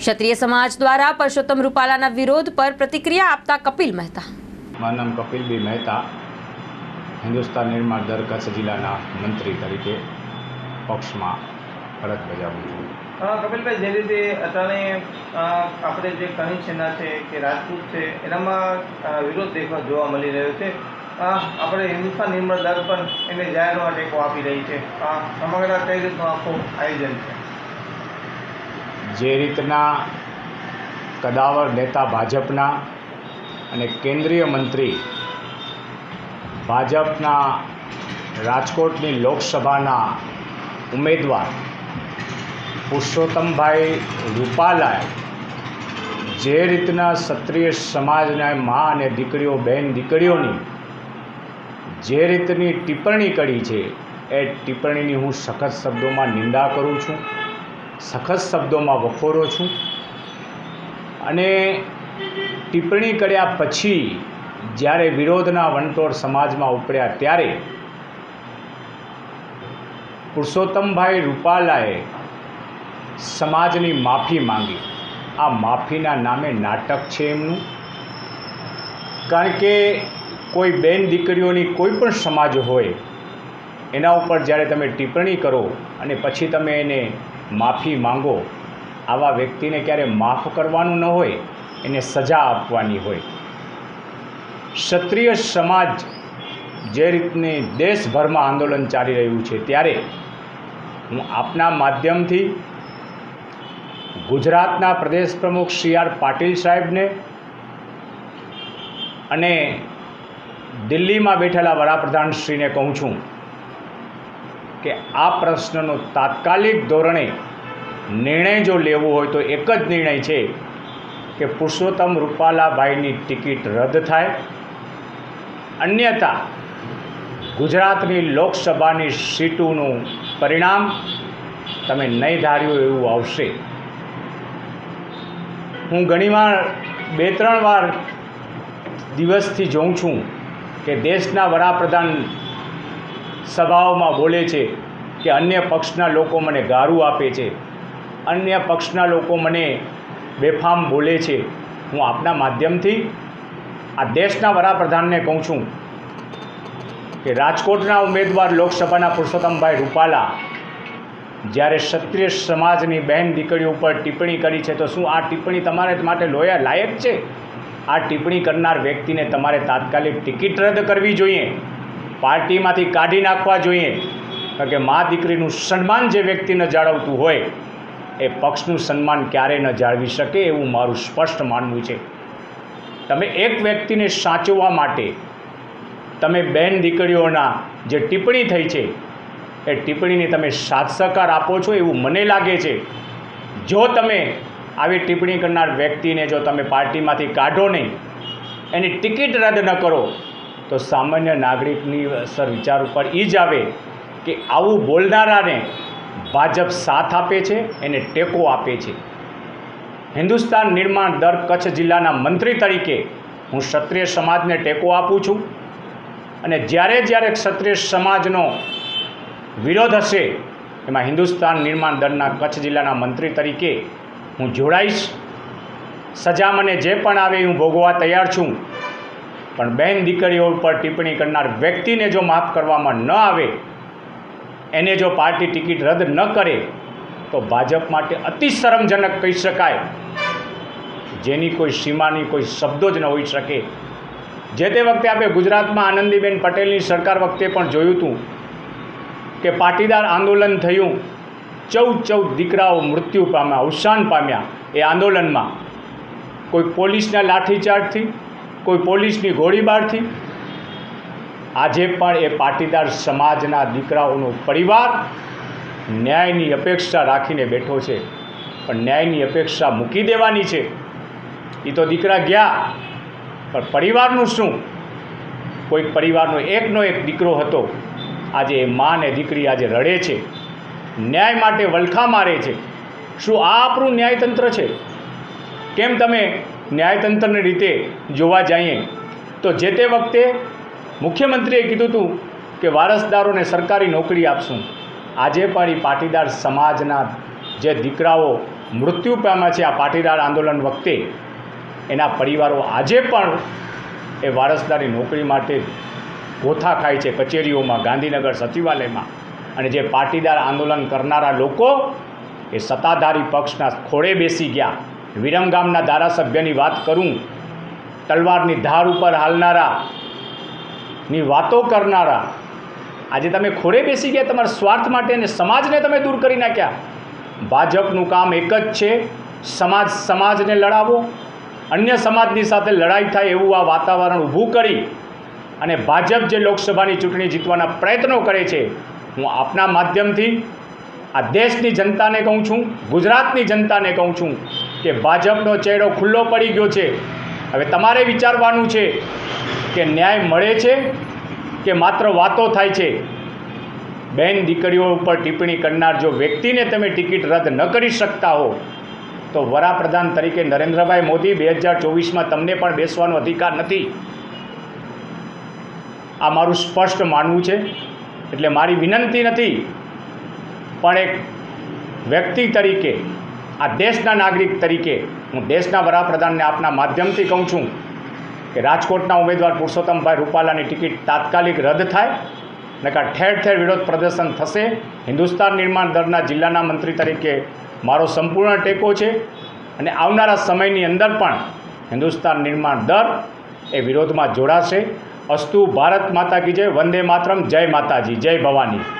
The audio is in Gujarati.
ક્ષત્રિય સમાજ દ્વારા પરસોત્તમ રૂપાલાના વિરોધ પર પ્રતિક્રિયા આપતા કપિલ મહેતા. મારું નામ કપિલબી મહેતા. હિન્દુસ્તાન નિર્માણ દર કચ્છ જિલ્લાના મંત્રી તરીકે પક્ષમાં ફરજ બજાવું છું. કપિલભાઈ જે રીતે અટાણે આપણે જે કણી સેના છે કે રાજપૂત છે એનામાં વિરોધ દેખવા જોવા મળી રહ્યો છે. આપણે હિન્દુસ્તાન નિર્મળ દર પણ એને જાહેરમાં ટેકો આપી રહી છે. સમગ્ર કઈ રીતનું આખું આયોજન છે? જે રીતના કદાવર નેતા ભાજપના અને કેન્દ્રીય મંત્રી ભાજપના રાજકોટની લોકસભાના ઉમેદવાર પુરુષોત્તમભાઈ રૂપાલાએ જે રીતના ક્ષત્રિય સમાજના મા અને દીકરીઓ બહેન દીકરીઓની જે રીતની ટિપ્પણી કરી છે, એ ટિપ્પણીની હું સખત શબ્દોમાં નિંદા કરું છું. સખત શબ્દોમાં વખોરો છું. અને ટિપ્પણી કર્યા પછી જ્યારે વિરોધના વંટોળ સમાજમાં ઉપડ્યા ત્યારે પુરુષોત્તમભાઈ રૂપાલાએ સમાજની માફી માંગી. આ માફીના નામે નાટક છે એમનું. કારણ કે કોઈ બેન દીકરીઓની કોઈ પણ સમાજ હોય, એના ઉપર જ્યારે તમે ટિપ્પણી કરો અને પછી તમે એને માફી માંગો. આવા વ્યક્તિને ક્યારે માફ કરવાનું ન હોય, એને સજા આપવાની હોય. ક્ષત્રિય સમાજ જે રીતની દેશભરમાં આંદોલન ચાલી રહ્યું છે ત્યારે હું આપના માધ્યમથી ગુજરાતના પ્રદેશ પ્રમુખ સી આર પાટીલ સાહેબને અને દિલ્હીમાં બેઠેલા વડાપ્રધાનશ્રીને કહું છું કે આ પ્રશ્નનો તાત્કાલિક ધોરણે નિર્ણય જો લેવો હોય તો એક જ નિર્ણય છે કે પુરુષોત્તમ રૂપાલાભાઈની ટિકિટ રદ થાય. અન્યથા ગુજરાતની લોકસભાની સીટોનું પરિણામ તમે નહીં ધાર્યું એવું આવશે. હું ઘણીવાર બે ત્રણ વાર દિવસથી જોઉં છું કે દેશના વડાપ્રધાન સભાઓમાં બોલે છે કે અન્ય પક્ષના લોકો મને ગારું આપે છે. અન્ય પક્ષના લોકો મને બેફામ બોલે છે. હું આપના માધ્યમથી આ દેશના વડાપ્રધાનને કહું છું કે રાજકોટના ઉમેદવાર લોકસભાના પુરુષોત્તમભાઈ રૂપાલા જ્યારે ક્ષત્રિય સમાજની બહેન દીકરીઓ ઉપર ટિપ્પણી કરી છે, તો શું આ ટિપ્પણી તમારે માટે લોયા લાયક છે? આ ટિપ્પણી કરનાર વ્યક્તિને તમારે તાત્કાલિક ટિકિટ રદ કરવી જોઈએ. પાર્ટીમાંથી કાઢી નાખવા જોઈએ. કારણ કે મા દીકરીનું સન્માન જે વ્યક્તિને જાળવતું હોય, એ પક્ષનું સન્માન ક્યારેય ન જાળવી શકે એવું મારું સ્પષ્ટ માનવું છે. તમે એક વ્યક્તિને સાચવવા માટે તમે બહેન દીકરીઓના જે ટિપ્પણી થઈ છે, એ ટિપ્પણીને તમે સાથ સહકાર આપો છો એવું મને લાગે છે. જો તમે આવી ટિપ્પણી કરનાર વ્યક્તિને જો તમે પાર્ટીમાંથી કાઢો નહીં, એની ટિકિટ રદ ન કરો તો સામાન્ય નાગરિકની અસર વિચાર ઉપર એ જ આવે કે આવું બોલનારાને ભાજપ સાથ આપે છે, એને ટેકો આપે છે. હિન્દુસ્તાન નિર્માણ દર કચ્છ જિલ્લાના મંત્રી તરીકે હું ક્ષત્રિય સમાજને ટેકો આપું છું અને જ્યારે જ્યારે ક્ષત્રિય સમાજનો વિરોધ હશે, એમાં હિન્દુસ્તાન નિર્માણ દળના કચ્છ જિલ્લાના મંત્રી તરીકે હું જોડાઈશ. સજા મને જે પણ આવે હું ભોગવા તૈયાર છું. પણ બહેન દીકરીઓ ઉપર ટિપ્પણી કરનાર વ્યક્તિને જો માફ કરવામાં ન આવે, એને જો પાર્ટી ટિકિટ રદ ન કરે, તો ભાજપ માટે અતિ શરમજનક કહી શકાય. જેની કોઈ સીમાની કોઈ શબ્દો જ ન હોઈ શકે. જે તે વખતે આપણે ગુજરાતમાં આનંદીબેન પટેલની સરકાર વખતે પણ જોયું હતું કે પાટીદાર આંદોલન થયું, ચૌદ ચૌદ દીકરાઓ મૃત્યુ પામ્યા, અવસાન પામ્યા એ આંદોલનમાં. કોઈ પોલીસના લાઠીચાર્જથી કોઈ પોલીસની ગોળીબારથી આજે પણ એ પાટીદાર સમાજના દીકરાઓનો પરિવાર ન્યાયની અપેક્ષા રાખીને બેઠો છે. પણ ન્યાયની અપેક્ષા મૂકી દેવાની છે. એ તો દીકરા ગયા. પણ પરિવારનું શું? કોઈક પરિવારનો એકનો એક દીકરો હતો. આજે એ મા ને દીકરી આજે રડે છે. ન્યાય માટે વલખા મારે છે. શું આ આપણું ન્યાયતંત્ર છે? કેમ તમે ન્યાયતંત્રની રીતે જોવા જઈએ, તો જે તે વખતે મુખ્યમંત્રીએ કીધું હતું કે વારસદારોને સરકારી નોકરી આપશું. આજે પણ એ પાટીદાર સમાજના જે દીકરાઓ મૃત્યુ પામ્યા છે આ પાટીદાર આંદોલન વખતે, એના પરિવારો આજે પણ એ વારસદારી નોકરી માટે ગોથા ખાય છે કચેરીઓમાં, ગાંધીનગર સચિવાલયમાં. અને જે પાટીદાર આંદોલન કરનારા લોકો, એ સત્તાધારી પક્ષના ખોળે બેસી ગયા. વિરમગામના ધારાસભ્યની વાત કરું, તલવારની ધાર ઉપર હાલનારા ની વાતો કરનારા, આજે તમે ખોડે બેસી ગયા, તમારા સ્વાર્થ માટે અને સમાજને તમે દૂર કરી નાખ્યા. ભાજપનું કામ એક જ છે, સમાજ સમાજને લડાવો, અન્ય સમાજની સાથે લડાઈ થાય એવું આ વાતાવરણ ઊભું કરી અને ભાજપ જે લોકસભાની ચૂંટણી જીતવાના પ્રયત્નો કરે છે, હું આપના માધ્યમથી આ દેશની જનતાને કહું છું, ગુજરાતની જનતાને કહું છું કે ભાજપનો ચહેરો ખુલ્લો પડી ગયો છે. હવે તમારે વિચારવાનું છે કે ન્યાય મળે છે કે માત્ર વાતો થાય છે? બેન દીકરીઓ ઉપર ટિપ્પણી કરનાર જો વ્યક્તિને તમે ટિકિટ રદ ન કરી શકતા હો, તો વડાપ્રધાન તરીકે નરેન્દ્રભાઈ મોદી બે હજાર ચોવીસમાં તમને પણ બેસવાનો અધિકાર નથી. આ મારું સ્પષ્ટ માનવું છે. એટલે મારી વિનંતી નથી, પણ એક વ્યક્તિ તરીકે આ દેશના નાગરિક તરીકે હું દેશના વડાપ્રધાનને આપના માધ્યમથી કહું છું કે રાજકોટના ઉમેદવાર પુરુષોત્તમભાઈ રૂપાલાની ટિકિટ તાત્કાલિક રદ થાય નકા ઠેર ઠેર વિરોધ પ્રદર્શન થશે. હિન્દુસ્તાન નિર્માણ દળના જિલ્લાના મંત્રી તરીકે મારો સંપૂર્ણ ટેકો છે અને આવનારા સમયની અંદર પણ હિન્દુસ્તાન નિર્માણ દળ એ વિરોધમાં જોડાશે. અસ્તુ ભારત માતા કી જય, વંદે માતરમ, જય માતાજી, જય ભવાની.